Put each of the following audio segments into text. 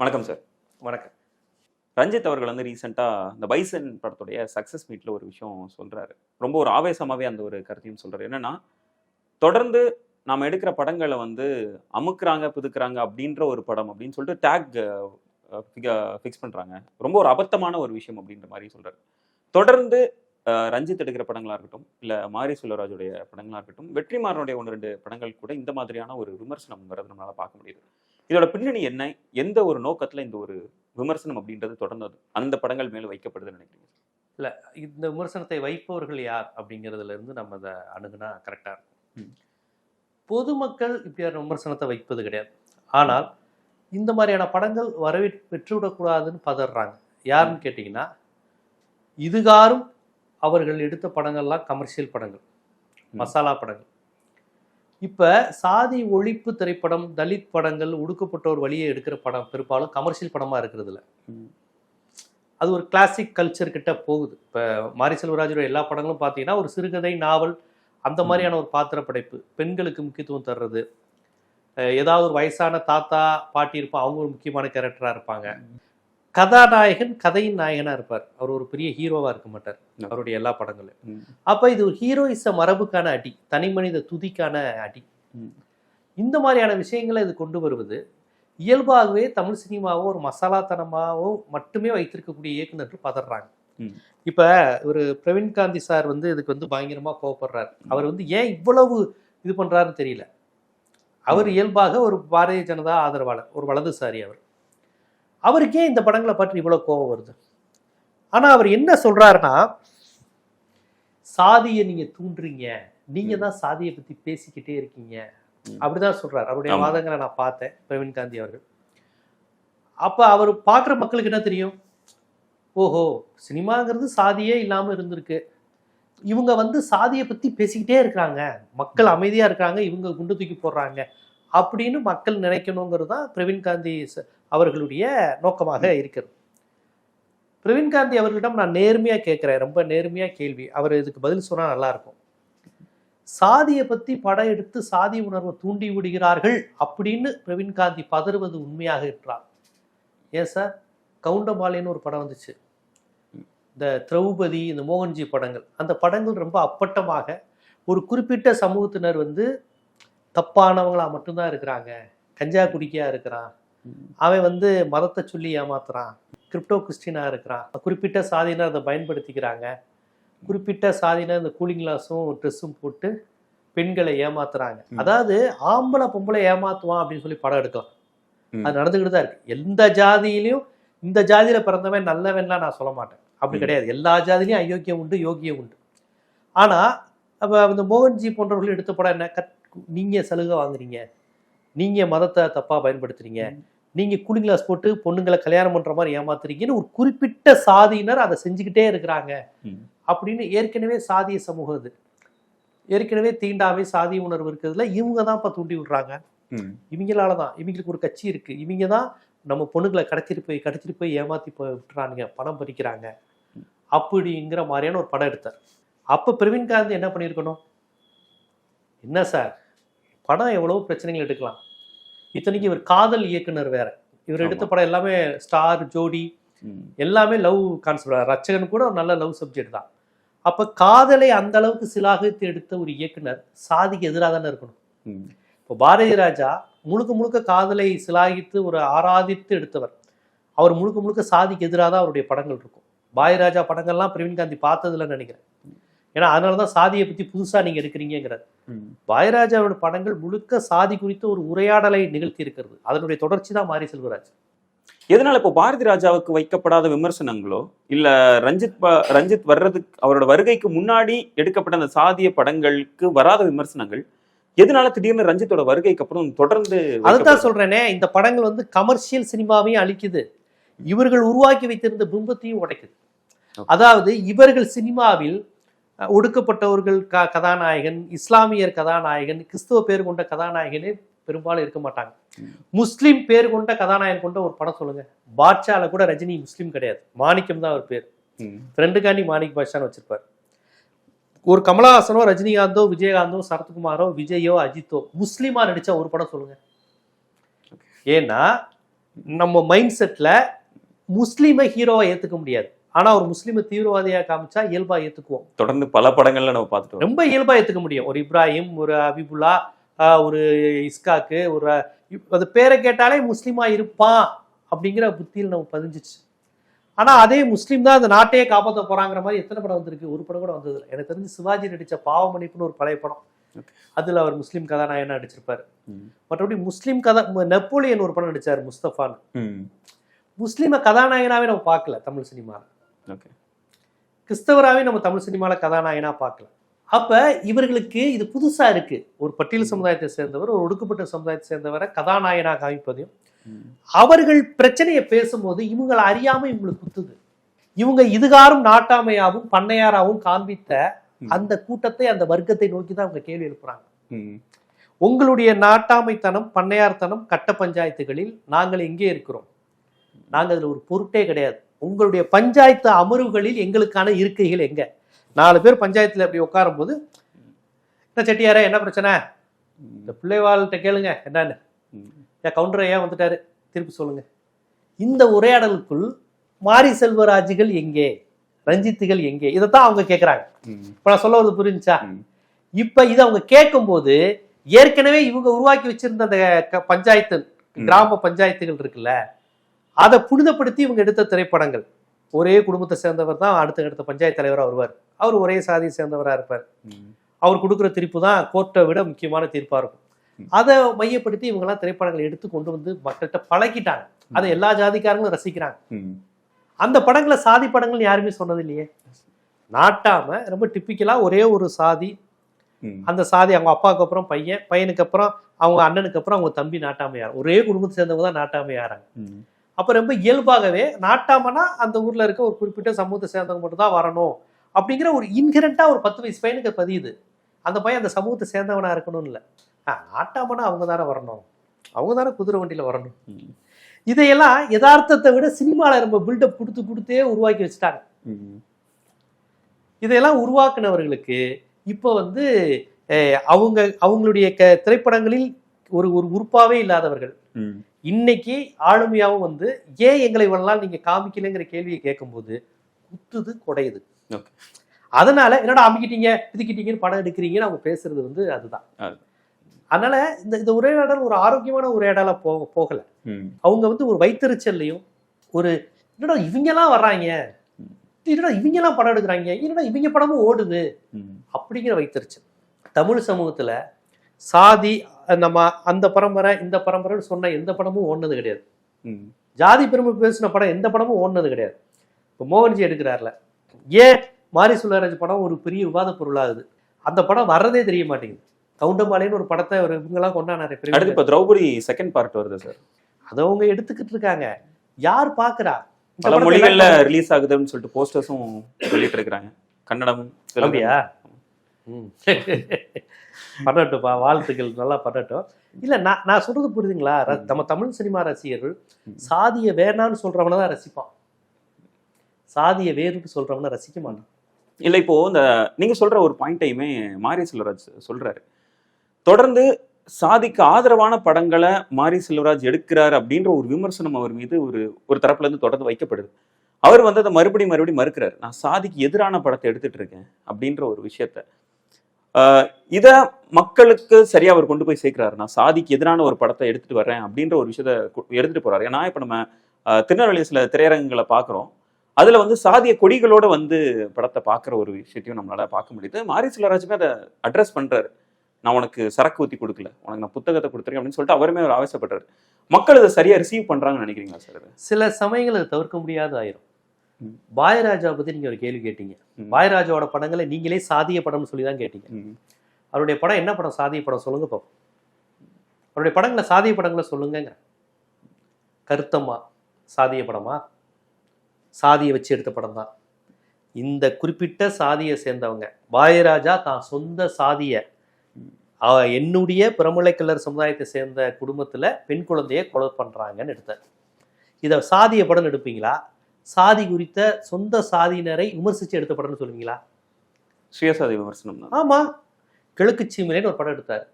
வணக்கம் சார் வணக்கம். ரஞ்சித் அவர்கள் வந்து ரீசெண்டாக இந்த பைசன் படத்துடைய சக்ஸஸ் மீட்டில் ஒரு விஷயம் சொல்கிறாரு ரொம்ப ஒரு ஆவேசமாகவே அந்த ஒரு கருத்தையும் சொல்கிறாரு என்னன்னா தொடர்ந்து நாம் எடுக்கிற படங்களை வந்து அமுக்குறாங்க புதுக்குறாங்க அப்படின்ற ஒரு படம் அப்படின்னு சொல்லிட்டு டேக் ஃபிக்ஸ் பண்ணுறாங்க ரொம்ப ஒரு அபத்தமான ஒரு விஷயம் அப்படின்ற மாதிரி சொல்கிறாரு தொடர்ந்து ரஞ்சித் எடுக்கிற படங்களாக இருக்கட்டும் இல்லை மாரி செல்வராஜுடைய படங்களாக இருக்கட்டும் வெற்றிமாறனுடைய ஒன்று ரெண்டு படங்கள் கூட இந்த மாதிரியான ஒரு விமர்சனம் வரது நம்மளால பார்க்க முடியுது. இதோட பின்னணி என்ன? எந்த ஒரு நோக்கத்தில் இந்த ஒரு விமர்சனம் அப்படின்றது தொடர்ந்து அந்த படங்கள் மேல வைக்கப்படுதுன்னு நினைக்கிறீங்க? இந்த விமர்சனத்தை வைப்பவர்கள் யார் அப்படிங்கிறதுல இருந்து நம்ம அதை அணுகுனா கரெக்டாக இருக்கும். பொதுமக்கள் இப்படியான விமர்சனத்தை வைப்பது கிடையாது. ஆனால் இந்த மாதிரியான படங்கள் வரவே பெற்றுவிடக்கூடாதுன்னு பதறாங்க. யாருன்னு கேட்டிங்கன்னா இதுகாரும் அவர்கள் எடுத்த படங்கள்லாம் கமர்ஷியல் படங்கள். மசாலா படங்கள். இப்போ சாதி ஒழிப்பு திரைப்படம் தலித் படங்கள் ஒடுக்கப்பட்டோர் வழியை எடுக்கிற படம் பெரும்பாலும் கமர்ஷியல் படமாக இருக்கிறது இல்ல ம். அது ஒரு கிளாசிக் கல்ச்சர் கிட்ட போகுது. இப்போ மாரி செல்வராஜோட எல்லா படங்களும் பார்த்தீங்கன்னா ஒரு சிறுகதை நாவல் அந்த. மாதிரியான ஒரு பாத்திர படைப்பு பெண்களுக்கு முக்கியத்துவம் தர்றது. ஏதாவது ஒரு வயசான தாத்தா பாட்டி இருப்பான் அவங்க ஒரு முக்கியமான கேரக்டராக இருப்பாங்க. கதாநாயகன் கதையின் நாயகனாக இருப்பார். அவர் ஒரு பெரிய ஹீரோவாக இருக்க மாட்டார். அவருடைய எல்லா படங்களும். அப்போ இது ஒரு ஹீரோயிச மரபுக்கான அடி தனி மனித துதிக்கான அடி. இந்த மாதிரியான விஷயங்களை இது கொண்டு வருவது இயல்பாகவே தமிழ் சினிமாவோ ஒரு மசாலாத்தனமாவோ மட்டுமே வைத்திருக்கக்கூடிய இயக்குனர் பதறாங்க. இப்போ ஒரு பிரவீன் காந்தி சார் வந்து இதுக்கு வந்து பயங்கரமா கோவப்படுறாரு. அவர் வந்து ஏன் இவ்வளவு இது பண்றாருன்னு தெரியல. அவர் இயல்பாக ஒரு பாரதிய ஜனதா ஆதரவாளர் ஒரு வலதுசாரி அவர். அவருக்கே இந்த படங்களை பற்றி இவ்வளவு கோபம் வருது? ஆனா அவர் என்ன சொல்றாருன்னா சாதியை நீங்க தூண்டுறீங்க. நீங்க தான் சாதியை பத்தி பேசிக்கிட்டே இருக்கீங்க. அப்படிதான் சொல்றாரு. அவருடைய. வாதங்களை நான் பார்த்தேன் பிரவீன் காந்தி அவர்கள். அப்ப அவர் பார்க்குற மக்களுக்கு என்ன தெரியும்? ஓஹோ சினிமாங்கிறது சாதியே இல்லாம இருந்திருக்கு. இவங்க வந்து சாதியை பத்தி பேசிக்கிட்டே இருக்கிறாங்க. மக்கள் அமைதியா இருக்காங்க இவங்க குண்டு தூக்கி போடுறாங்க. அப்படின்னு மக்கள் நினைக்கணுங்கிறது தான் பிரவீன் காந்தி அவர்களுடைய நோக்கமாக இருக்கிறது. பிரவீன் காந்தி அவர்களிடம் நான் நேர்மையா கேட்கிறேன். ரொம்ப நேர்மையா கேள்வி. அவர் இதுக்கு பதில் சொன்னா நல்லா இருக்கும் சாதியை பத்தி படம் எடுத்து சாதி உணர்வை தூண்டி விடுகிறார்கள் அப்படின்னு பிரவீன் காந்தி பதறுவது உண்மையாக இருக்கிறார் ஏன் சார்? கவுண்டபாளையன்னு ஒரு படம் வந்துச்சு. இந்த திரௌபதி இந்த மோகன்ஜி படங்கள். அந்த படங்கள் ரொம்ப அப்பட்டமாக ஒரு குறிப்பிட்ட சமூகத்தினர் வந்து தப்பானவங்களா மட்டும்தான் இருக்கிறாங்க. கஞ்சா குடிக்கையா இருக்கிறான். அவன் வந்து மதத்தை சொல்லி ஏமாத்துறான். கிரிப்டோ கிறிஸ்டினா இருக்கிறான். குறிப்பிட்ட சாதியினர் அதை பயன்படுத்திக்கிறாங்க. குறிப்பிட்ட சாதியினர் இந்த கூலிங் கிளாஸும் ட்ரெஸ்ஸும் போட்டு பெண்களை ஏமாத்துறாங்க. அதாவது ஆம்பளை பொம்பளை ஏமாத்துவான் அப்படின்னு சொல்லி படம் எடுக்கலாம். அது நடந்துக்கிட்டு தான் இருக்கு. எந்த ஜாதியிலையும் இந்த ஜாதியில பிறந்தவன் நல்லவன்லாம் நான் சொல்ல மாட்டேன். அப்படி. கிடையாது. எல்லா ஜாதியிலையும் அயோக்கியம் உண்டு யோகியம் உண்டு. ஆனா அப்ப இந்த மோகன்ஜி போன்றவர்கள் எடுத்த படம் என்ன? கத் நீங்க சலுகை வாங்குறீங்க. நீங்க மதத்தை தப்பா பயன்படுத்துறீங்க. நீங்க கூலிங் கிளாஸ் போட்டு பொண்ணுங்களை கல்யாணம் பண்ற மாதிரி ஏமாத்துறீங்கன்னு ஒரு குறிப்பிட்ட சாதியினர் அதை செஞ்சுக்கிட்டே இருக்கிறாங்க. அப்படின்னு ஏற்கனவே சாதிய சமூகம் இது. ஏற்கனவே தீண்டாமை சாதி உணர்வு இருக்கிறதுல இவங்க தான் இப்ப தூண்டி விடுறாங்க. இவங்களால தான். இவங்களுக்கு ஒரு கட்சி இருக்கு. இவங்க தான் நம்ம பொண்ணுங்களை கடத்திட்டு போய் கடத்திட்டு போய் ஏமாத்தி போய் விட்டுறானுங்க. பணம் பறிக்கிறாங்க. அப்படிங்கிற மாதிரியான ஒரு படம் எடுத்தார். அப்ப பிரவீன் காந்தி என்ன பண்ணியிருக்கணும்? என்ன சார்? படம் எவ்வளவு பிரச்சனைகள் எடுக்கலாம். இத்தனைக்கு இவர் காதல் இயக்குனர் வேற. இவர் எடுத்த. படம் எல்லாமே ஸ்டார் ஜோடி. எல்லாமே லவ் கான்செப்ட் ரச்சகன் கூட ஒரு நல்ல லவ் சப்ஜெக்ட் தான். அப்ப காதலை அந்த அளவுக்கு சிலாகித்து எடுத்த ஒரு இயக்குனர் சாதிக்கு எதிராக தானே இருக்கணும். இப்போ பாரதி ராஜா முழுக்க முழுக்க காதலை சிலாகித்து ஒரு ஆராதித்து எடுத்தவர். அவர் முழுக்க முழுக்க சாதிக்கு எதிராக தான் அவருடைய படங்கள் இருக்கும். பாரதி ராஜா படங்கள்லாம் பிரவீன் காந்தி பார்த்ததில்லைன்னு நினைக்கிறேன். ஏன்னா அதனால தான் சாதியை பற்றி புதுசாக நீங்கள் எடுக்கிறீங்கிறார் ம். பாயராஜாவோட படங்கள் முழுக்க சாதி குறித்த ஒரு உரையாடலை நிகழ்த்தி இருக்கிறது அதனுடைய தொடர்ச்சி தான் மாரி செல்வராஜ் எதனால இப்போ பாரதி ராஜாவுக்கு வைக்கப்படாத விமர்சனங்களோ இல்ல ரஞ்சித் ரஞ்சித் வர்றதுக்கு அவரோட வருகைக்கு முன்னாடி எடுக்கப்பட்ட அந்த சாதிய படங்களுக்கு வராத விமர்சனங்கள் எதனால திடீர்னு ரஞ்சித்தோட வருகைக்கு அப்புறம் தொடர்ந்து அதுதான்? சொல்றேனே இந்த படங்கள் வந்து கமர்ஷியல் சினிமாவையும் அழிக்குது இவர்கள் உருவாக்கி வைத்திருந்த பிம்பத்தையும் உடைக்குது. அதாவது இவர்கள் சினிமாவில் ஒடுக்கப்பட்டவர்கள் க கதாநாயகன் இஸ்லாமியர் கதாநாயகன் கிறிஸ்துவ பேர் கொண்ட கதாநாயகனே பெரும்பாலும் இருக்க மாட்டாங்க. முஸ்லிம் பேர் கொண்ட கதாநாயகன் கொண்ட ஒரு படம் சொல்லுங்க. பாட்ஷால கூட ரஜினி முஸ்லீம் கிடையாது. மாணிக்கம் தான் அவர் பேர். ஃப்ரெண்டுக்காண்டி மாணிக் பாட்ஷான்னு வச்சிருப்பார். ஒரு கமலஹாசனோ ரஜினிகாந்தோ விஜயகாந்தோ சரத்குமாரோ விஜயோ அஜித்தோ முஸ்லீமா நடிச்ச ஒரு படம் சொல்லுங்க. ஏன்னா நம்ம மைண்ட் செட்ல முஸ்லீமை ஹீரோவை ஏத்துக்க முடியாது. ஆனா ஒரு முஸ்லீமை தீவிரவாதியா காமிச்சா இயல்பா ஏத்துக்குவோம். தொடர்ந்து பல படங்கள்ல நம்ம பார்த்துட்டு வரோம். ரொம்ப இயல்பா ஏத்துக்க முடியும். ஒரு இப்ராஹிம் ஒரு அபிபுல்லா ஒரு இஸ்காக்கு ஒரு அது பேரை கேட்டாலே முஸ்லீமா இருப்பான் அப்படிங்கிற புத்தியில் நம்ம பதிஞ்சிச்சு. ஆனா அதே முஸ்லீம் தான் அந்த நாட்டையே காப்பாற்ற போறாங்கிற மாதிரி எத்தனை படம் வந்திருக்கு? ஒரு படம் கூட வந்தது. எனக்கு தெரிஞ்சு சிவாஜி நடிச்ச பாவமணிப்புன்னு ஒரு பழைய படம். அதுல அவர் முஸ்லீம் கதாநாயகனா நடிச்சிருப்பாரு. மற்றபடி முஸ்லீம் கதா நெப்போலியன் ஒரு படம் நடிச்சாரு முஸ்தபான்னு ம். முஸ்லீமை கதாநாயகனாவே நம்ம பார்க்கல தமிழ் சினிமால. ஓகே கிறிஸ்தவராவே நம்ம தமிழ் சினிமால கதாநாயகனா பார்க்கல அப்ப இவர்களுக்கு இது புதுசா இருக்கு. ஒரு பட்டியல் சமுதாயத்தை சேர்ந்தவர் ஒரு ஒடுக்கப்பட்ட சமுதாயத்தை சேர்ந்தவரை கதாநாயகனா காமிப்பதையும். அவர்கள் பிரச்சனையை பேசும்போது இவங்களை அறியாம இவங்களுக்கு குத்துது. இவங்க இதுகாரும் நாட்டாமையாவும் பண்ணையாராவும் காண்பித்த. அந்த கூட்டத்தை அந்த வர்க்கத்தை நோக்கி தான் அவங்க கேள்வி எழுப்புறாங்க. உங்களுடைய நாட்டாமைத்தனம் பண்ணையார்த்தனம் கட்ட பஞ்சாயத்துகளில் நாங்கள் எங்கே இருக்கிறோம்? நாங்கள் அதில் ஒரு பொருட்டே கிடையாது. உங்களுடைய பஞ்சாயத்து அமர்வுகளில் எங்களுக்கான இருக்கைகள் எங்க நாலு பேர் பஞ்சாயத்துல அப்படி உட்காரும் போது என்ன செட்டியாரே என்ன பிரச்சனை இந்த பிள்ளைவாள்கிட்ட கேளுங்க என்னன்னு. ஏன் கவுண்டர் ஏன் வந்துட்டாரு திருப்பி சொல்லுங்க இந்த உரையாடலுக்குள் மாரி செல்வராஜுகள் எங்கே ரஞ்சித்துகள் எங்கே இதைத்தான் அவங்க கேட்குறாங்க. இப்போ நான் சொல்ல வருது புரிஞ்சா. இப்ப இதை அவங்க கேட்கும்போது ஏற்கனவே இவங்க உருவாக்கி வச்சிருந்த அந்த பஞ்சாயத்து. கிராம பஞ்சாயத்துகள் இருக்குல்ல அதை புனிதப்படுத்தி இவங்க எடுத்த திரைப்படங்கள். ஒரே குடும்பத்தை சேர்ந்தவர் தான் அடுத்த அடுத்த பஞ்சாயத்து தலைவரா வருவார். அவர் ஒரே சாதியை சேர்ந்தவரா இருப்பார். அவர் கொடுக்குற தீர்ப்பு தான் கோர்ட்டை விட முக்கியமான தீர்ப்பா இருக்கும். அதை மையப்படுத்தி இவங்கெல்லாம் திரைப்படங்களை எடுத்து கொண்டு வந்து மக்கள்கிட்ட பழக்கிட்டாங்க. அதை எல்லா ஜாதிக்காரங்களும் ரசிக்கிறாங்க. அந்த படங்களை சாதி படங்கள் யாருமே சொன்னது இல்லையே. நாட்டாம ரொம்ப டிப்பிக்கலா ஒரே ஒரு சாதி. அந்த சாதி அவங்க அப்பாவுக்கு அப்புறம் பையன் பையனுக்கு அப்புறம் அவங்க அண்ணனுக்கு அப்புறம் அவங்க தம்பி நாட்டாமையார். ஒரே குடும்பத்தை சேர்ந்தவங்க தான் நாட்டாமையாராங்க. அப்ப ரொம்ப இயல்பாகவே நாட்டாமனா அந்த ஊர்ல இருக்க ஒரு குறிப்பிட்ட சமூகத்தை சேர்ந்தவங்க மட்டும் தான் வரணும் அப்படிங்கிற ஒரு இன்ஹெரண்டா ஒரு பத்து வயசு பையனுக்கு பதியுது அந்த பையன் அந்த சமூகத்தை சேர்ந்தவனா இருக்கணும்னு இல்லை நாட்டாமனா அவங்க தானே வரணும் அவங்க தானே குதிரை வண்டியில வரணும். இதையெல்லாம் யதார்த்தத்தை விட சினிமால ரொம்ப பில்டப் கொடுத்து கொடுத்தே உருவாக்கி வச்சுட்டாங்க. இதையெல்லாம் உருவாக்குனவர்களுக்கு இப்போ வந்து அவங்க அவங்களுடைய க திரைப்படங்களில் ஒரு ஒரு உறுப்பாவே இல்லாதவர்கள். இன்னைக்கு ஆளுமையாவும் வந்து ஏன் எங்களை இவ்வளவு நீங்க காமிக்கலைங்கிற கேள்வியை கேட்கும்போது குத்துது குடையுது. அதனால என்னடா அமுக்கிட்டீங்க? பிதுக்கிட்டீங்கன்னு படம் எடுக்கிறீங்கன்னு அவங்க பேசுறது வந்து அதுதான். அது. அதனால இந்த இந்த உரையாடல் ஒரு ஆரோக்கியமான உரையாடலா போக போகல. அவங்க வந்து ஒரு வைத்தறிச்சல்லையும் ஒரு என்னடா இவங்கெல்லாம் வர்றாங்க? என்னடா இவங்கெல்லாம் படம் எடுக்கிறாங்க? என்னடா இவங்க படமும் ஓடுது. அப்படிங்கிற வைத்தறிச்சல். தமிழ் சமூகத்துல சாதி நம்ம அந்த பரம்பரை இந்த பரம்பரைன்னு சொன்ன எந்த படமும் ஓடுனது கிடையாது. ஜாதி பெருமை பேசின படம் எந்த படமும் ஓடுனது கிடையாது. இப்போ மோகன்ஜி எடுக்கிறார்ல. ஏன் மாரி சுல்லராஜ் படம் ஒரு பெரிய விவாத பொருளாகுது? அந்த படம் வர்றதே தெரிய மாட்டேங்குது. கவுண்டம்பாளையன்னு ஒரு படத்தை ஒரு இவங்கெல்லாம் கொண்டாடுறாரு அடுத்து இப்ப திரௌபதி செகண்ட் பார்ட் வருது சார் அதை அவங்க எடுத்துக்கிட்டு இருக்காங்க. யார் இந்த பல மொழிகள்ல ரிலீஸ் ஆகுதுன்னு சொல்லிட்டு போஸ்டர்ஸும் சொல்லிட்டு இருக்கிறாங்க. கன்னடம். அப்படியா. பண்ணட்டும்ப்பா வாழ்த்துக்கள் நல்லா பண்ணட்டும் இல்ல நான் நான் சொல்றது புரியுதுங்களா. நம்ம தமிழ் சினிமா ரசிகர்கள். சாதிய வேணான்னு சொல்றவன தான் ரசிப்பான். சாதிய வேறுன்னு சொல்றவன ரசிக்க மாட்டான். இல்ல இப்போ இந்த நீங்க சொல்ற ஒரு பாயிண்டையுமே மாரி செல்வராஜ் சொல்றாரு. தொடர்ந்து சாதிக்கு ஆதரவான படங்களை மாரி செல்வராஜ் எடுக்கிறார் அப்படின்ற ஒரு விமர்சனம் அவர் மீது ஒரு ஒரு தரப்புல இருந்து தொடர்ந்து வைக்கப்படுது. அவர் வந்து அதை மறுபடியும் மறுபடியும் மறுக்கிறார். நான் சாதிக்கு எதிரான படத்தை எடுத்துட்டு இருக்கேன் அப்படின்ற ஒரு விஷயத்த. இத மக்களுக்கு சரியா அவர் கொண்டு போய் சேர்க்கிறாரு. நான் சாதிக்கு எதிரான ஒரு படத்தை எடுத்துட்டு வர்றேன் அப்படின்ற ஒரு விஷயத்த எடுத்துட்டு போறாரு. ஏன்னா இப்ப நம்ம திருநெல்வேலி சில திரையரங்குகளை பாக்குறோம். அதுல வந்து சாதிய கொடிகளோட வந்து படத்தை பார்க்குற ஒரு விஷயத்தையும் நம்மளால பார்க்க முடியுது. மாரி செல்வராஜுமே அதை அட்ரஸ் பண்றாரு. நான் உனக்கு சரக்கு ஊத்தி கொடுக்கல. உனக்கு நான் புத்தகத்தை கொடுத்துருக்கேன் அப்படின்னு சொல்லிட்டு அவருமே அவர் ஆவேசப்படுறாரு. மக்கள் இதை சரியா ரிசீவ் பண்றாங்கன்னு நினைக்கிறீங்களா சார் சில சமயங்கள் தவிர்க்க முடியாத ஆயிரும். பாயராஜா பத்தி நீங்க ஒரு கேள்வி கேட்டீங்க. பாயராஜாவோட படங்களை நீங்களே சாதிய படம்னு சொல்லி தான் கேட்டீங்க. அவருடைய படம் என்ன படம்? சாதிய படம் சொல்லுங்க பாப்போம். அவருடைய படங்களை சாதிய படங்களை சொல்லுங்கங்க. கருத்தம்மா சாதிய படமா? சாதியை வச்சு எடுத்த படம் தான். இந்த குறிப்பிட்ட சாதியை சேர்ந்தவங்க பாயராஜா தான் சொந்த சாதிய. அவ என்னுடைய பிரமலைக்கல்லர் சமுதாயத்தை சேர்ந்த குடும்பத்துல பெண் குழந்தைய கொலை பண்றாங்கன்னு எடுத்தார். இதை சாதிய படம் எடுப்பீங்களா? சாதி குறித்த சொந்த சாதியினரை விமர்சிச்சு எடுத்த படம்னு சொல்லுவீங்களா? சுயசாதி விமர்சனம் தான். ஆமா. கிழக்கு சீமையிலேன்னு ஒரு படம் எடுத்தார்.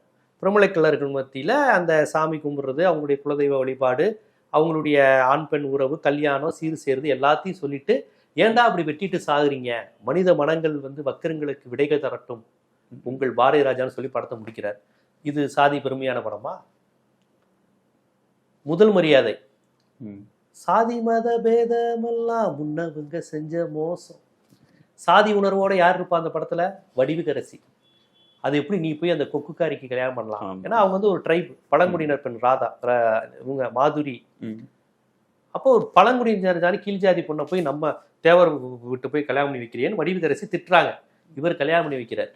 பிரமலை கிளர்கள் மத்தியில அந்த சாமி கும்பிடுறது அவங்களுடைய குலதெய்வ வழிபாடு அவங்களுடைய ஆண் பெண் உறவு கல்யாணம் சீர் சேர்ந்து எல்லாத்தையும் சொல்லிட்டு ஏன்டா அப்படி வெட்டிட்டு சாகுறீங்க? மனித மனங்கள் வந்து வக்கரங்களுக்கு விடைகள் தரட்டும். உங்கள் பாரதி ராஜான்னு சொல்லி படத்தை முடிக்கிறார். இது சாதி பெருமையான படமா? முதல் மரியாதை. சாதி மத பேதமெல்லாம் முன்னவங்க செஞ்ச மோசம். சாதி உணர்வோட யார் இருப்பா அந்த படத்துல? வடிவுகரசி அது எப்படி நீ போய் அந்த கொக்குக்காரிக்கு கல்யாணம் பண்ணலாம். ஏன்னா அவங்க வந்து ஒரு ட்ரைப் பழங்குடியினர் பெண் ராதா இவங்க மாதுரி. அப்போ ஒரு பழங்குடியினர் ஜாதி கீழ் ஜாதி பொண்ணை போய் நம்ம தேவர் விட்டு போய் கல்யாணம் பண்ணி வைக்கிறேன்னு வடிவுகரசி திட்டுறாங்க. இவர் கல்யாணம் பண்ணி வைக்கிறார்.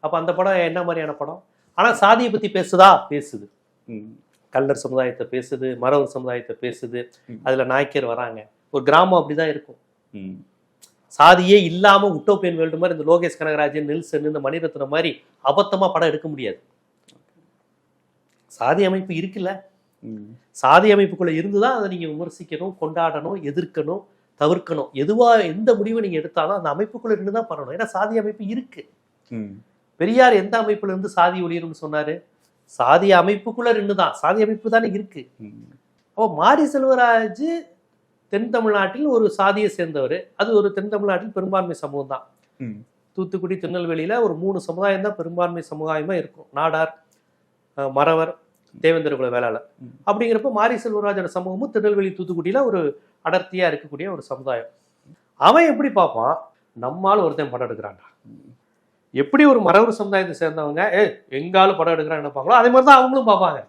அப்ப அந்த படம் என்ன மாதிரியான படம்? ஆனா சாதியை பத்தி பேசுதா? பேசுது. கல்லர் சமுதாயத்தை பேசுது மறவர் சமுதாயத்தை பேசுது. அதுல நாய்க்கர் வராங்க ஒரு கிராமம் அப்படிதான் இருக்கும். சாதியே இல்லாம உட்டோப்பியன் வேர்ல்டு மாதிரி இந்த லோகேஷ் கனகராஜன் நெல்சன் இந்த மணிரத்னம் மாதிரி அபத்தமா படம் எடுக்க முடியாது சாதி அமைப்பு இருக்குல்ல. சாதி அமைப்புக்குள்ள இருந்துதான் அதை நீங்க விமர்சிக்கணும் கொண்டாடணும் எதிர்க்கணும் தவிர்க்கணும் எதுவா எந்த முடிவை நீங்க எடுத்தாலும் அந்த அமைப்புக்குள்ள இருந்து தான் பண்ணணும் ஏன்னா சாதி அமைப்பு இருக்கு. பெரியார் எந்த அமைப்புல இருந்து சாதி ஒளியணும்னு சொன்னாரு சாதி அமைப்புக்குள்ள இருந்து தான் சாதி அமைப்பு தானே இருக்கு. அப்போ மாரி செல்வராஜ் தென் தமிழ்நாட்டில் ஒரு சாதியை சேர்ந்தவர். அது ஒரு தென் தமிழ்நாட்டில் பெரும்பான்மை சமூகம் தான். தூத்துக்குடி திருநெல்வேலியில ஒரு மூணு சமுதாயம் தான் பெரும்பான்மை சமுதாயமா இருக்கும். நாடார் மறவர் தேவேந்திர குல வேளாளர். அப்படிங்கிறப்ப மாரி செல்வராஜோட சமூகமும் திருநெல்வேலி தூத்துக்குடியில ஒரு அடர்த்தியா இருக்கக்கூடிய ஒரு சமுதாயம். அவன் எப்படி பார்ப்பான்? நம்மால் ஒருத்தன் படம் எடுக்கிறான்டா. எப்படி ஒரு மறவர் சமுதாயத்தை சேர்ந்தவங்க ஏ எங்காலும் படம் எடுக்கிறான்னு நினைப்பாங்களோ அதே மாதிரி தான் அவங்களும் பார்ப்பாங்க.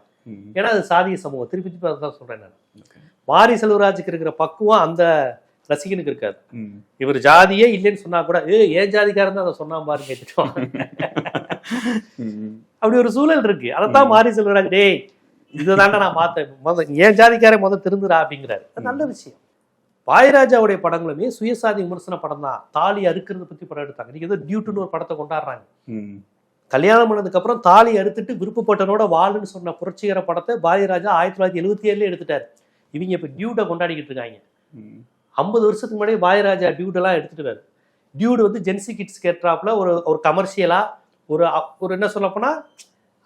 ஏன்னா அது சாதிய சமூகம் திருப்பி திருப்பி அதான் சொல்றேன் நான் Okay. மாரி செல்வராஜுக்கு இருக்கிற பக்குவம் அந்த ரசிகனுக்கு இருக்காது. இவர் ஜாதியே இல்லைன்னு சொன்னா கூட ஏ ஏன் ஜாதிக்காரன் தான் அதை சொன்னா பாருங்க. அப்படி ஒரு சூழல் இருக்கு அதைத்தான். மாரி செல்வராஜ் டேய் இதுதான்டா நான் பார்த்தேன் முத ஏன் ஜாதிக்காரன் முத திருந்துடா அப்படிங்கிறாரு அது நல்ல விஷயம் பாயராஜாவுடைய படங்களுமே சுயசாதி விமர்சன படம் தான் தாலி அறுக்கிறத பத்தி படம் எடுத்தாங்க. நீங்க ஏதோ டியூட்டுன்னு ஒரு படத்தை கொண்டாடுறாங்க. கல்யாணம் பண்ணதுக்கு அப்புறம் தாலி அறுத்துட்டு விருப்பப்பட்டனோட வாழுன்னு சொன்ன புரட்சிகர படத்தை பாரதிராஜா ஆயிரத்தி தொள்ளாயிரத்தி எழுபத்தி ஏழுல எடுத்துட்டாரு. இவங்க இப்ப டியூட்டை கொண்டாடிக்கிட்டு இருக்காங்க. ஐம்பது வருஷத்துக்கு முன்னாடி பாயராஜா டியூடெல்லாம் எடுத்துட்டு டியூடு வந்து ஜென்சி கிட்ஸ் கேட்ராப்ல ஒரு ஒரு கமர்ஷியலா ஒரு ஒரு என்ன சொல்ல போனா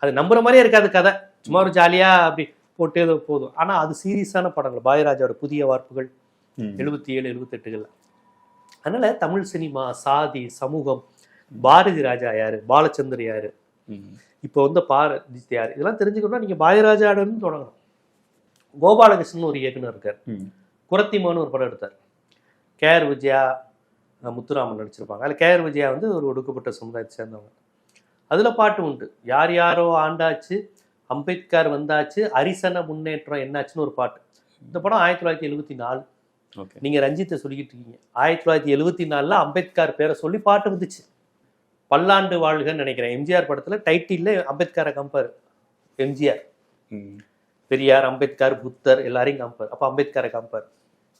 அது நம்புற மாதிரியே இருக்காது கதை. சும்மா ஒரு ஜாலியா அப்படி போட்டு போதும். ஆனா அது சீரியஸான படங்கள். பாயராஜாவோட புதிய வார்ப்புகள். எழுபத்தி ஏழு எழுபத்தெட்டுகள்ல அதனால தமிழ் சினிமா சாதி சமூகம் பாரதி ராஜா யாரு? பாலச்சந்தர் யாரு. இப்போ வந்து பாரதி யாரு? இதெல்லாம் தெரிஞ்சுக்கணும்னா நீங்க பாயராஜாவிடம் தொடங்கணும் கோபாலகிருஷ்ணன் ஒரு இயக்குனர் இருக்கார். குரத்திமான்னு ஒரு படம் எடுத்தார். கேஆர் விஜயா முத்துராமன் நடிச்சிருப்பாங்க. அதில் கேஆர் விஜயா வந்து ஒரு ஒடுக்கப்பட்ட சமுதாயத்தை சேர்ந்தவங்க. அதில் பாட்டு உண்டு. யார் யாரோ ஆண்டாச்சு அம்பேத்கர் வந்தாச்சு அரிசன முன்னேற்றம் என்னாச்சுன்னு ஒரு பாட்டு. இந்த படம் ஆயிரத்தி தொள்ளாயிரத்தி எழுபத்தி நாலு. நீங்க ரஞ்சித்தை சொல்லிக்கிட்டு இருக்கீங்க. ஆயிரத்தி தொள்ளாயிரத்தி எழுபத்தி நாலுல அம்பேத்கர் பேரை சொல்லி பாட்டு வந்துச்சு. பல்லாண்டு வாழ்கன்னு நினைக்கிறேன். எம்ஜிஆர் படத்துல டைட்டில்ல அம்பேத்கரை கம்பேர் எம்ஜிஆர். பெரியார் அம்பேத்கர் புத்தர் எல்லாரையும் கம்பேர் அப்போ அம்பேத்கரை கம்பேர்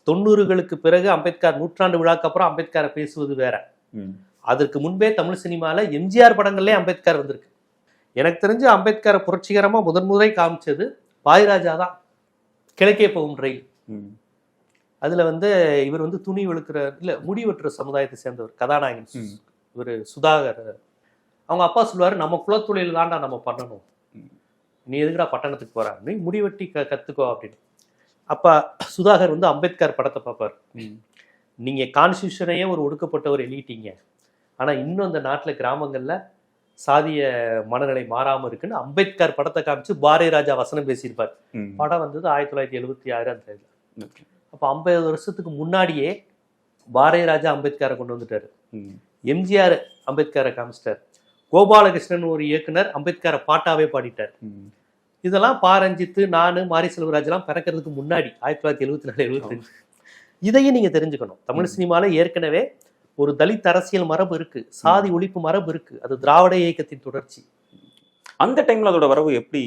தொண்ணூறுகளுக்கு பிறகு அம்பேத்கர் நூற்றாண்டு விழாக்கு அப்புறம் அம்பேத்கரை பேசுவது வேற. அதற்கு முன்பே தமிழ் சினிமால எம்ஜிஆர் படங்கள்லயே அம்பேத்கர் வந்திருக்கு. எனக்கு தெரிஞ்சு அம்பேத்கரை புரட்சிகரமா முதன் முறை காமிச்சது பாய்ராஜா தான். கிழக்கே போகும் ரயில். அதுல வந்து இவர் வந்து துணி வெளுக்கிற இல்ல முடி வெட்டுற சமுதாயத்தை சேர்ந்தவர் கதாநாயகன். இவர் சுதாகர் அவங்க அப்பா சொல்லுவாரு நம்ம குலத்தொழில் தான்டா நம்ம பண்ணணும். நீ எதுக்குடா பட்டணத்துக்கு போற நீ முடி வெட்டி க கத்துக்கோ அப்படின்னு அப்பா சுதாகர் வந்து அம்பேத்கர் படத்தை பார்ப்பார் ம். நீங்க கான்ஸ்டியூஷனையே ஒரு ஒடுக்கப்பட்டவர் எழுதிட்டீங்க ஆனா இன்னும் அந்த நாட்டுல கிராமங்கள்ல சாதிய மனநிலை மாறாம இருக்குன்னு அம்பேத்கர் படத்தை காமிச்சு பாரதி ராஜா வசனம் பேசியிருப்பார். படம் வந்தது ஆயிரத்தி தொள்ளாயிரத்தி எழுபத்தி ஆறு அந்த. அப்போ ஐம்பது வருஷத்துக்கு முன்னாடியே பாரதி ராஜா அம்பேத்கரை கொண்டு வந்துட்டாரு. எம்ஜிஆர் அம்பேத்கரை காமிச்சிட்டார். கோபாலகிருஷ்ணன் ஒரு இயக்குனர் அம்பேத்கரை பாட்டாவே பாடிட்டார். இதெல்லாம் பா ரஞ்சித்து நானு மாரி செல்வராஜ்லாம் பிறக்கிறதுக்கு முன்னாடி ஆயிரத்தி தொள்ளாயிரத்தி எழுபத்தி நாலு எழுபத்தஞ்சு இதையும் நீங்க தெரிஞ்சுக்கணும். தமிழ் சினிமால ஏற்கனவே ஒரு தலித் அரசியல் மரபு இருக்கு சாதி ஒழிப்பு மரபு இருக்கு அது திராவிட இயக்கத்தின் தொடர்ச்சி. அந்த டைம்ல அதோட வரவு எப்படி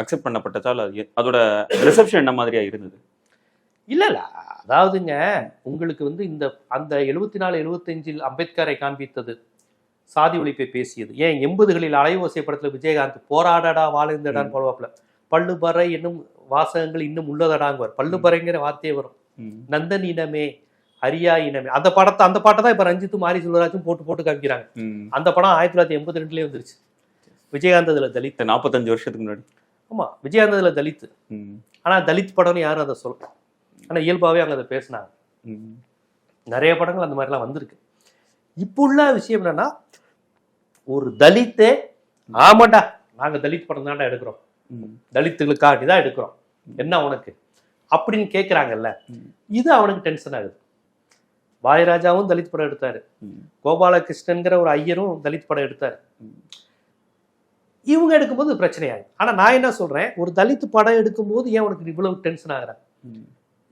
அக்செப்ட் பண்ணப்பட்டதால் அதோட ரிசப்ஷன் என்ன மாதிரியா இருந்தது? இல்ல இல்ல அதாவதுங்க உங்களுக்கு வந்து இந்த அந்த எழுபத்தி நாலு எழுபத்தஞ்சில் அம்பேத்கரை காண்பித்தது சாதி ஒழிப்பை பேசியது. ஏன் எண்பதுகளில் அலைவோசை படத்துல விஜயகாந்த் போராடடா வாழ்ந்தடான்னு போடுவாப்ல பல்லுபறை என்னும் வாசகங்கள் இன்னும் உள்ளதடாங்குவார். பல்லுபறைங்கிற வார்த்தையே வரும். நந்தன் இனமே அரியா இனமே. அந்த படத்தை அந்த பாட்டை தான் இப்ப ரஞ்சித்தும் மாரி செல்வராஜும் போட்டு போட்டு காமிக்கிறாங்க. அந்த படம் ஆயிரத்தி தொள்ளாயிரத்தி எண்பத்தி ரெண்டுலயே வந்துருச்சு. விஜயகாந்த் அதுல தலித். நாற்பத்தஞ்சு வருஷத்துக்கு முன்னாடி. ஆமா விஜயகாந்த் அதுல தலித் ம், ஆனா தலித் படம்னு யாரும் அதை சொல்ல ஆனால் இயல்பாகவே அவங்க அதை பேசினாங்க. நிறைய படங்கள் அந்த மாதிரிலாம் வந்திருக்கு. இப்போ உள்ள விஷயம் என்னன்னா ஒரு தலித்தே ஆமாண்டா நாங்கள் தலித் படம் தான்டா எடுக்கிறோம். தலித்துகளுக்காக தான் எடுக்கிறோம். என்ன உனக்கு? அப்படின்னு கேட்குறாங்கல்ல இது அவனுக்கு டென்ஷன் ஆகுது. வாயராஜாவும் தலித் படம் எடுத்தாரு. கோபாலகிருஷ்ணன்கிற ஒரு ஐயரும் தலித் படம் எடுத்தாரு. இவங்க எடுக்கும்போது பிரச்சனையாகும் ஆனா நான் என்ன சொல்றேன்? ஒரு தலித் படம் எடுக்கும்போது ஏன் உனக்கு இவ்வளவு டென்ஷன் ஆகுற?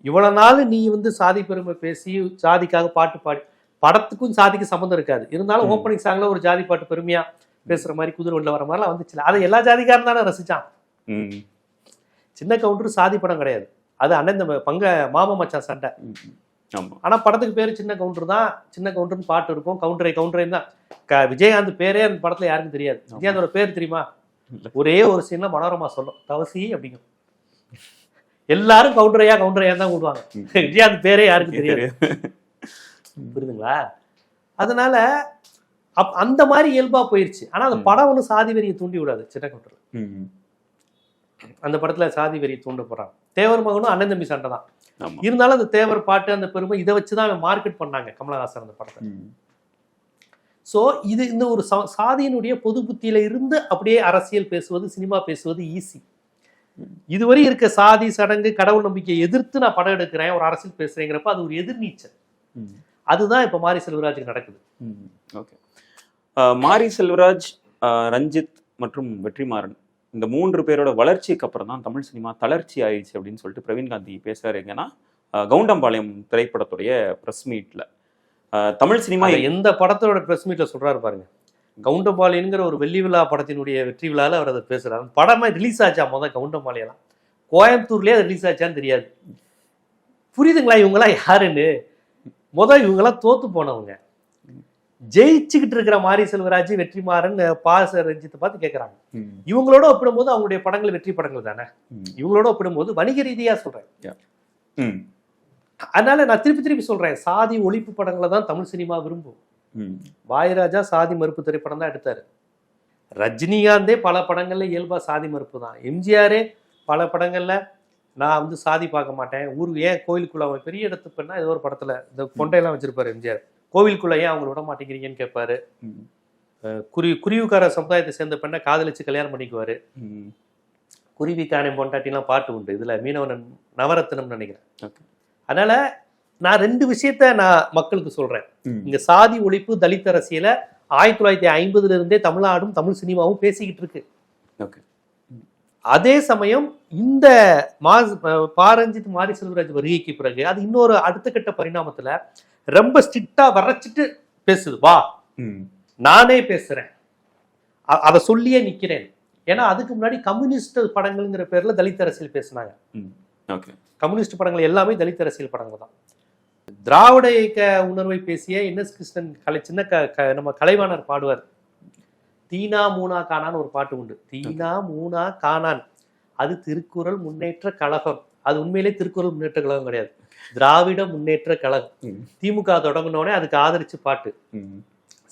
இவ்வளவு நாள் நீ வந்து சாதி பெருமை பேசி சாதிக்காக பாட்டு பாடி படத்துக்கும் சாதிக்கு சம்மந்தம் இருக்காது. இருந்தாலும். ஓப்பனிங் சாங்ல ஒரு ஜாதி பாட்டு பெருமையா பேசுற மாதிரி குதிரை உள்ள வர மாதிரிலாம் வந்துச்சுல அதை எல்லா ஜாதிக்காரன் தானே ரசிச்சான். சின்ன கவுண்டர் சாதி படம் கிடையாது. அது அண்ணன் இந்த பங்க மாமா மச்சான் சண்டை. ஆனா படத்துக்கு பேரு சின்ன கவுண்டர் தான். சின்ன கவுண்டர்னு பாட்டு இருக்கும். கவுண்டரை கவுண்டரை தான். விஜயகாந்த் பேரே அந்த படத்துல யாருக்கும் தெரியாது. விஜயகாந்தோட பேர் தெரியுமா. ஒரே ஒரு சீன்ல மனோரமா சொல்லும். தவசி அப்படிங்கும் எல்லாரும் கவுண்டரையா கவுண்டரையா தான் கூடுவாங்க. விஜயகாந்த் பேரே யாருக்கும் தெரியாது. புரியுதுங்களா? அதனால அப் அந்த மாதிரி இயல்பா போயிருச்சு. ஆனா அந்த. படம் ஒன்றும் சாதி வெறியை தூண்டி விடாது சின்ன கவுண்டர் அந்த படத்துல சாதி வெறியை தூண்ட போறாங்க தேவர் மகனும் அண்ணன் தம்பி சண்டை தான். இருந்தாலும் அந்த தேவர் பாட்டு அந்த பெருமை இதை வச்சு தான் மார்க்கெட் பண்ணாங்க கமலஹாசன் அந்த படத்தை. ஸோ இது இந்த ஒரு சா- சாதியினுடைய பொது புத்தியில இருந்து அப்படியே அரசியல் பேசுவது சினிமா பேசுவது ஈஸி இதுவரை இருக்க சாதி சடங்கு கடவுள் நம்பிக்கையை எதிர்த்து நான் படம் எடுக்கிறேன் ஒரு அரசியல் பேசுறேங்கிறப்ப அது ஒரு எதிர்நீச்சல். அதுதான் இப்ப மாரி செல்வராஜுக்கு நடக்குது. ஓகே. மாரி செல்வராஜ் ரஞ்சித் மற்றும் வெற்றிமாறன் இந்த மூன்று பேரோட வளர்ச்சிக்கு அப்புறம் தான் தமிழ் சினிமா தளர்ச்சி ஆயிடுச்சு அப்படின்னு சொல்லிட்டு பிரவீன் காந்தி பேசுறாரு எங்கன்னா கவுண்டம்பாளையம் திரைப்படத்துடைய ப்ரெஸ் மீட்ல தமிழ் சினிமா எந்த படத்தோட பிரஸ் மீட்ல சொல்றாரு பாருங்க. கவுண்டபாளியன்கிற ஒரு வெள்ளி விழா படத்தினுடைய வெற்றி விழால அவர் அதை பேசுறாரு. அந்த படமே ரிலீஸ் ஆச்சா முத கவுண்டபாளையெல்லாம் கோயம்புத்தூர்லயே அது ரிலீஸ் ஆச்சான்னு தெரியாது. புரியுதுங்களா இவங்கெல்லாம் யாருன்னு? முத இவங்கெல்லாம் தோத்து போனவங்க. ஜெயிச்சுக்கிட்டு இருக்கிற மாரி செல்வராஜ் வெற்றிமாறன் பாச ரஞ்சித்தை பார்த்து கேட்கறாங்க இவங்களோட ஒப்பிடும்போது அவங்களுடைய படங்கள் வெற்றி படங்கள் தானே? இவங்களோட ஒப்பிடும்போது வணிக ரீதியா சொல்றேன். ம், அதனால நான் திருப்பி திருப்பி சொல்றேன். சாதி ஒழிப்பு படங்களை தான் தமிழ் சினிமா விரும்பும். வாயுராஜா சாதி மறுப்பு திரைப்படம் தான் எடுத்தாரு. ரஜினிகாந்தே பல படங்கள்ல இயல்பா சாதி மறுப்பு தான். எம்ஜிஆரே பல படங்கள்ல நான் வந்து சாதி பார்க்க மாட்டேன். ஊர் ஏன் கோயிலுக்குள்ள அவன் பெரிய இடத்து பெண்ணா ஏதோ ஒரு படத்துல இந்த கொண்டையெல்லாம் வச்சிருப்பாரு எம்ஜிஆர். கோவிலுக்குள்ள ஏன் அவங்கள விட மாட்டேங்கிறீங்கன்னு கேட்பாரு. குருவி குருவிக்கார சமுதாயத்தை சேர்ந்த பெண்ணை காதலிச்சு கல்யாணம் பண்ணிக்குவாரு. ம். குருவிக்கான பொண்டாட்டிலாம் பாட்டு உண்டு. இதுல மீனவன் நவரத்னம்னு நினைக்கிறேன். அதனால நான் ரெண்டு விஷயத்த நான் மக்களுக்கு சொல்றேன். இங்க சாதி ஒழிப்பு தலித் அரசியல ஆயிரத்தி தொள்ளாயிரத்தி ஐம்பதுல இருந்தே தமிழ்நாடும் தமிழ் சினிமாவும் பேசிக்கிட்டு இருக்கு. அதே சமயம் இந்த மா பாரஞ்சித் மாரி செல்வராஜ் வருகைக்கு பிறகு அது இன்னொரு அடுத்த கட்ட பரிணாமத்துல ரொம்ப ஸ்ட்ரிக்டா வரைச்சிட்டு பேசுது வா நானே பேசுறேன். அதை சொல்லியே நிக்கிறேன். ஏன்னா அதுக்கு முன்னாடி கம்யூனிஸ்ட் படங்கள்ங்கிற பேர்ல தலித் அரசியல் பேசுனாங்க. கம்யூனிஸ்ட் படங்கள் எல்லாமே தலித் அரசியல் படங்கள் தான். திராவிட இயக்க உணர்வை பேசிய என் எஸ் கிருஷ்ணன் கலை சின்ன க நம்ம கலைவாணர் பாடுவார். தீனா மூனா காணான்னு ஒரு பாட்டு உண்டு. தீனா மூனா காணான். அது திருக்குறள் முன்னேற்ற கழகம். அது உண்மையிலே திருக்குறள் முன்னேற்ற கழகம் கிடையாது. திராவிட முன்னேற்ற கழகம். திமுக தொடங்கினோடனே அதுக்கு ஆதரிச்சு பாட்டு. ம்,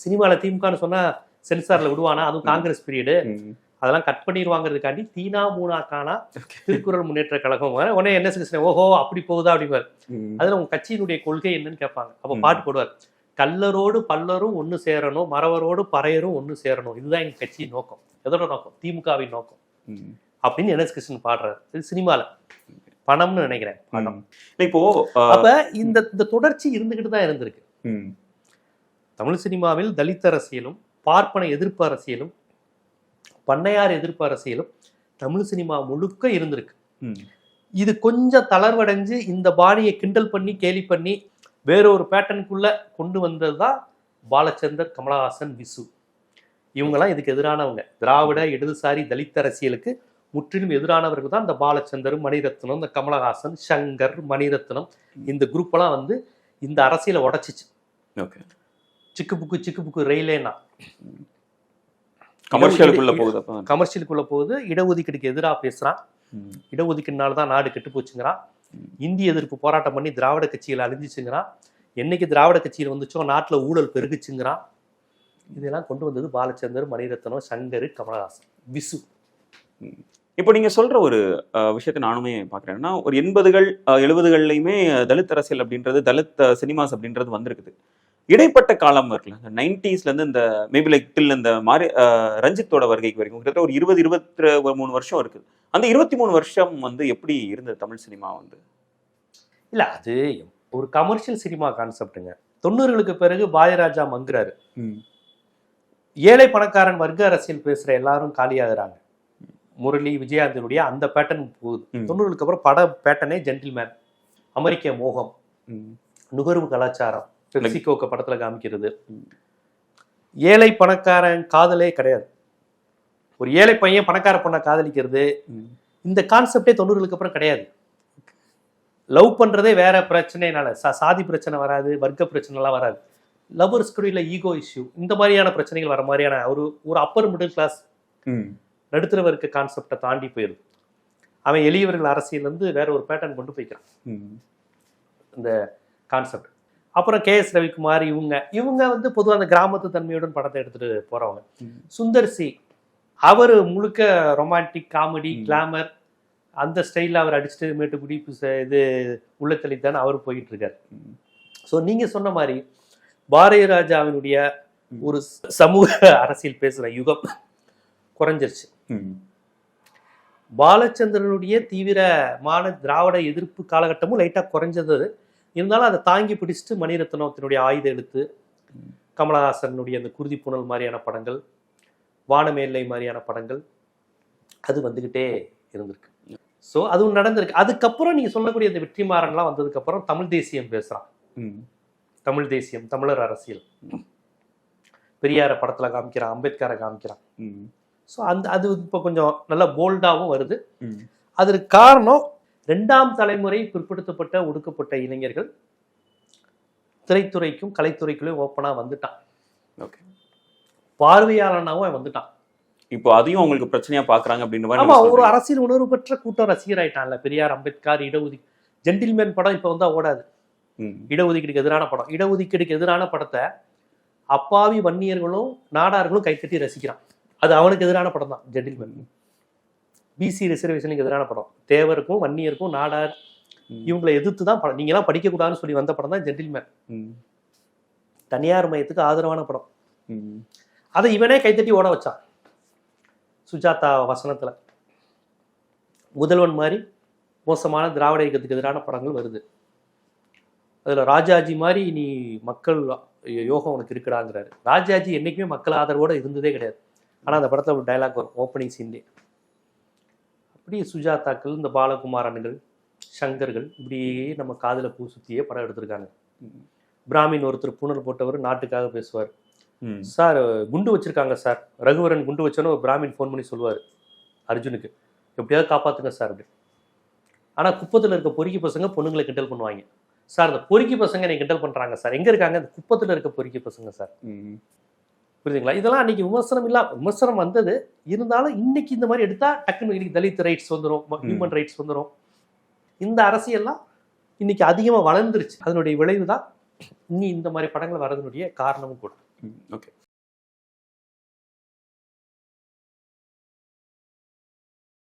சினிமால திமுகன்னு சொன்னா சென்சார்ல விடுவானா? அதுவும் காங்கிரஸ் பீரியடு. அதெல்லாம் கட் பண்ணிடுவாங்கிறதுக்காண்டி தீனா மூனா காணா திருக்குறள் முன்னேற்ற கழகம் உடனே என்ன கிருஷ்ணன் ஓஹோ அப்படி போகுதா அப்படிவார் அதுல உங்க கட்சியினுடைய கொள்கை என்னன்னு கேட்பாங்க. அப்ப. பாட்டு போடுவார். கல்லரோடு பல்லரும் ஒண்ணு சேரணும் மறவரோடு பறையரும் ஒண்ணு சேரணும். இதுதான் எங்க கட்சியின் நோக்கம். எதோட நோக்கம்? திமுகவின் நோக்கம். அப்படின்னு என் எஸ் கிருஷ்ணன் பாடுறாரு? இது சினிமால. பணம்னு நினைக்கிறேன் பணம். இப்போ அப்ப இந்த இந்த தொடர்ச்சி இருந்துகிட்டு தான் இருந்திருக்கு. தமிழ் சினிமாவில் தலித் அரசியலும் பார்ப்பன எதிர்ப்பு அரசியலும் பண்ணையார் எதிர்ப்பு அரசியலும் தமிழ் சினிமா முழுக்க இருந்திருக்கு. இது கொஞ்சம் தளர்வடைஞ்சு இந்த பாணியை கிண்டல் பண்ணி கேலி பண்ணி வேற ஒரு பேட்டர்னுக்குள்ள கொண்டு வந்தது தான் பாலச்சந்தர் கமலஹாசன் விசு. இவங்கெல்லாம் இதுக்கு எதிரானவங்க. திராவிட இடதுசாரி தலித் அரசியலுக்கு முற்றிலும் எதிரானவர்கள் தான் இந்த பாலச்சந்தர் மணிரத்னம் இந்த கமலஹாசன் சங்கர் மணிரத்னம். இந்த குரூப் எல்லாம் வந்து இந்த அரசியலை உடைச்சிச்சு. ஓகே. சிக்கு புக்கு சிக்கு புக்கு ரயிலேனா. கமர்ஷியலுக்குள்ள போகுது கமர்ஷியலுக்குள்ள போகுது. இடஒதுக்கீடுக்கு எதிராக பேசுறான் இடஒதுக்கீடுனால தான் நாடு கெட்டு போச்சுங்கிறான் இந்திய எதிர்ப்பு போராட்டம் பண்ணி திராவிட கட்சிகள் அழிஞ்சிச்சுங்கிறான் என்னைக்கு திராவிட கட்சியில் வந்துச்சோ நாட்டில் ஊழல் பெருகுச்சுங்கிறான் இதெல்லாம் கொண்டு வந்தது பாலச்சந்தர் மணிரத்னம் சங்கர் கமலஹாசன் விசு. இப்போ நீங்க சொல்ற ஒரு விஷயத்தை நானுமே பாக்குறேன்னா ஒரு எண்பதுகள் எழுபதுகள்லையுமே தலித் அரசியல் அப்படின்றது தலித் சினிமாஸ் அப்படின்றது வந்திருக்குது. இடைப்பட்ட காலம் இருக்குல்ல இந்த நைன்டிஸ்ல இருந்து இந்த மேபி லைக் டில் இந்த மாரி ரஞ்சித்தோட வருகைக்கு வரைக்கும் கிட்டத்தட்ட ஒரு இருபது இருபத்தி மூணு வருஷம் இருக்குது அந்த இருபத்தி மூணு வருஷம் வந்து எப்படி இருந்தது தமிழ் சினிமா வந்து? இல்ல அது ஒரு கமர்ஷியல் சினிமா கான்செப்ட்டுங்க தொண்ணூறுகளுக்கு பிறகு பாயராஜா மங்குறாரு. ஏழை பணக்காரன் வர்க்க அரசியல் பேசுற எல்லாரும் காலியாகிறாங்க. முரளி விஜயாந்தனுடைய அந்த பேட்டர்ன் போகுது. தொண்ணூறுகளுக்கு அப்புறம் பட பேட்டர்னே ஜென்டில்மேன் அமெரிக்க மோகம். நுகர்வு கலாச்சாரம். பெப்சிகோக்க படத்துல காமிக்கிறது. ஏழை பணக்காரன் காதலே கிடையாது ஒரு ஏழை பையன் பணக்கார பொண்ணை காதலிக்கிறது. இந்த கான்செப்டே தொண்ணூறுகளுக்கு அப்புறம் கிடையாது லவ் பண்றதே வேற பிரச்சனைனால சா சாதி பிரச்சனை வராது வர்க்க பிரச்சனைலாம் வராது லவ்வர்ஸ் கூட ஈகோ இஷ்யூ இந்த மாதிரியான பிரச்சனைகள் வர மாதிரியான ஒரு ஒரு அப்பர் மிடில் கிளாஸ். நடுத்தர வர்க்க கான்செப்டை தாண்டி போயிருது அவன் எளியவர்கள் அரசியல் வந்து வேற ஒரு பேட்டர்ன் கொண்டு போய்க்கிறான். இந்த கான்செப்ட் அப்புறம் கே எஸ் ரவிக்குமார் இவங்க இவங்க வந்து பொதுவாக அந்த கிராமத்து தன்மையுடன் படத்தை எடுத்துட்டு போறவங்க. சுந்தர் சி அவர் முழுக்க ரொமான்டிக் காமெடி. கிளாமர் அந்த ஸ்டைலில் அவர் அடிச்சுட்டு மேட்டுக்குடி இது உள்ளத்தளித்தான் அவர் போயிட்டு இருக்காரு. ஸோ நீங்க சொன்ன மாதிரி பாரதிய ராஜாவினுடைய. ஒரு சமூக அரசியல் பேசுற யுகம் குறைஞ்சிருச்சு. பாலச்சந்திரனுடைய தீவிரமான திராவிட எதிர்ப்பு காலகட்டமும் லைட்டா குறைஞ்சது இருந்தாலும் அதை தாங்கி பிடிச்சிட்டு மணிரத்னத்தினுடைய ஆயுத எழுத்து கமலஹாசனுடைய அந்த குருதி புனல் மாதிரியான படங்கள் வானமேல்லை மாதிரியான படங்கள் அது வந்துகிட்டே இருந்திருக்கு ஸோ அதுவும் நடந்திருக்கு அதுக்கப்புறம் நீங்க சொல்லக்கூடிய இந்த வெற்றிமாறன்லாம் வந்ததுக்கப்புறம் தமிழ் தேசியம் பேசுறான் ம். தமிழ் தேசியம் தமிழர் அரசியல் பெரியார படத்துல காமிக்கிறான் அம்பேத்கரை காமிக்கிறான். ஸோ அந்த அது இப்போ கொஞ்சம் நல்லா போல்டாகவும் வருது. அதற்கு காரணம் ரெண்டாம் தலைமுறை பிற்படுத்தப்பட்ட ஒடுக்கப்பட்ட இளைஞர்கள் திரைத்துறைக்கும் கலைத்துறைக்குள்ளேயும் ஓப்பனா வந்துட்டான். ஓகே பார்வையாளனாவும் அவன் வந்துட்டான். இப்போ அதையும் உங்களுக்கு பிரச்சனையா பாக்குறாங்க அப்படின்ற மாதிரி ஆமா ஒரு. அரசியல் உணர்வு பெற்ற கூட்டம் ரசிகர் ஆயிட்டான்ல பெரியார் அம்பேத்கர் இடஒதுக்கீடு. ஜென்டில்மேன் படம் இப்போ வந்தா ஓடாது. இடஒதுக்கீடுக்கு எதிரான படம். இடஒதுக்கீடுக்கு எதிரான படத்தை அப்பாவி வன்னியர்களும் நாடார்களும் கைத்தட்டி ரசிக்கிறான். அது அவனுக்கு எதிரான படம் தான் ஜென்டில்மேன். பிசி ரிசர்வேஷனுக்கு எதிரான படம். தேவருக்கும் வன்னியருக்கும் நாடார். இவங்களை எதிர்த்து தான் படம். நீங்களாம் படிக்கக்கூடாதுன்னு சொல்லி வந்த படம் தான் ஜென்டில்மேன். தனியார் மையத்துக்கு ஆதரவான படம். அதை இவனே கைத்தட்டி ஓட வச்சான். சுஜாதா வசனத்துல. முதல்வன் மாதிரி மோசமான திராவிட இயக்கத்துக்கு எதிரான படங்கள் வருது. அதுல ராஜாஜி மாதிரி நீ மக்கள் யோகம் உனக்கு இருக்குடாங்கிறாரு. ராஜாஜி என்னைக்குமே மக்கள் ஆதரவோட இருந்ததே கிடையாது. ஆனா அந்த படத்துல ஒரு டைலாக் வரும். ஓப்பனிங் சீன்லே அப்படி சுஜாதாக்கள் இந்த பாலகுமாரன்கள் சங்கர்கள் இப்படியே நம்ம காதுல பூ சுத்தியே படம் எடுத்திருக்காங்க. பிராமின் ஒருத்தர் பூணல் போட்டவர் நாட்டுக்காக பேசுவார். சார் குண்டு வச்சிருக்காங்க சார். ரகுவரன் குண்டு வச்சோன்னு ஒரு பிராமின் ஃபோன் பண்ணி சொல்லுவார் அர்ஜுனுக்கு எப்படியாவது காப்பாத்துங்க சார் அப்படி. ஆனால் குப்பத்தில் இருக்க பொறுக்கி பசங்க பொண்ணுங்களை கிண்டல் பண்ணுவாங்க. சார் இந்த பொறுக்கி பசங்க என்னை கிண்டல் பண்ணுறாங்க சார். எங்கே இருக்காங்க? இந்த குப்பத்தில் இருக்க பொறுக்கி பசங்க சார். புரியுதுங்களா? இதெல்லாம் அன்னைக்கு விமர்சனம் இல்ல விமர்சனம் வந்தது. இருந்தாலும் இன்னைக்கு இந்த மாதிரி எடுத்தா டக்குன்னு இன்னைக்கு தலித் ரைட்ஸ் வந்துடும் ஹியூமன் ரைட்ஸ் வந்துடும் இந்த அரசியல்லாம் இன்னைக்கு அதிகமாக வளர்ந்துருச்சு. அதனுடைய விளைவு தான் இன்னி இந்த மாதிரி படங்கள் வரதுனுடைய காரணமும் கூட. ஓகே.